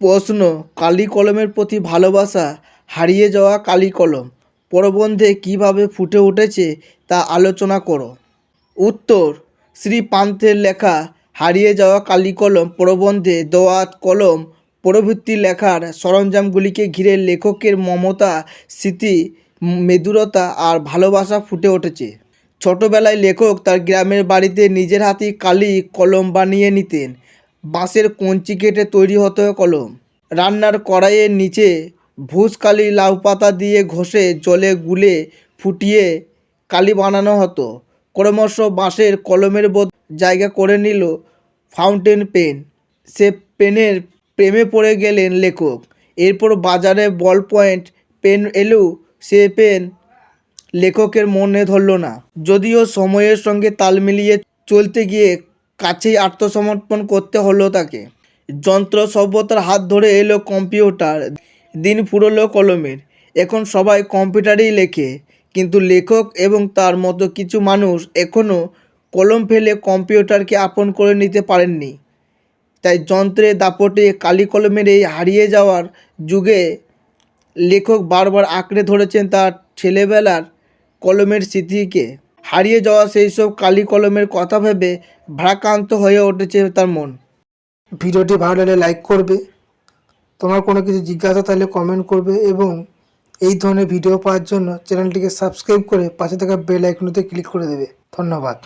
প্রশ্ন কালি কলমের প্রতি ভালোবাসা, হারিয়ে যাওয়া কালি কলম প্রবন্ধে কীভাবে ফুটে উঠেছে তা আলোচনা করো। উত্তর, শ্রী পান্থের লেখা, হারিয়ে যাওয়া কালি কলম প্রবন্ধে দোয়াত কলম, প্রভৃতি লেখার সরঞ্জামগুলিকে ঘিরে লেখকের মমতা, স্মৃতি, মেদুরতা আর ভালোবাসা ফুটে উঠেছে। ছোটবেলায় লেখক তার গ্রামের বাড়িতে নিজের হাতেই কালি কলম বানিয়ে নিতেন। বাঁশের কঞ্চি কেটে তৈরি হতো কলম। রান্নার কড়াইয়ের নিচে ভুস কালি লাউ পাতা দিয়ে ঘষে জলে গুলে ফুটিয়ে কালি বানানো হতো। ক্রমশ বাঁশের কলমের বোধ জায়গা করে নিল ফাউন্টেন পেন। সে পেনের প্রেমে পড়ে গেলেন লেখক। এরপর বাজারে বল পয়েন্ট পেন এলেও সে পেন লেখকের মনে ধরল না। যদিও সময়ের সঙ্গে তাল মিলিয়ে চলতে গিয়ে কাছেই আত্মসমর্পণ করতে হলো তাকে। যন্ত্র সভ্যতার হাত ধরে এলো কম্পিউটার, দিন ফুরলো কলমের। এখন সবাই কম্পিউটারেই লেখে, কিন্তু লেখক এবং তার মতো কিছু মানুষ এখনও কলম ফেলে কম্পিউটারকে আপন করে নিতে পারেননি। তাই যন্ত্রের দাপটে কালি কলমের এই হারিয়ে যাওয়ার যুগে লেখক বারবার আঁকড়ে ধরেছেন তার ছেলেবেলার কলমের স্মৃতিকে। হারিয়ে যাওয়া সেই সব কালি কলমের কথা ভেবে ভারাক্রান্ত হয়ে উঠেছে তার মন। ভিডিওটি ভালো লাগলে লাইক করবে। তোমার কোনো কিছু জিজ্ঞাসা তাহলে কমেন্ট করবে এবং এই ধরনের ভিডিও পাওয়ার জন্য চ্যানেলটিকে সাবস্ক্রাইব করে পাশে থাকা বেল আইকনটিতে ক্লিক করে দেবে। ধন্যবাদ।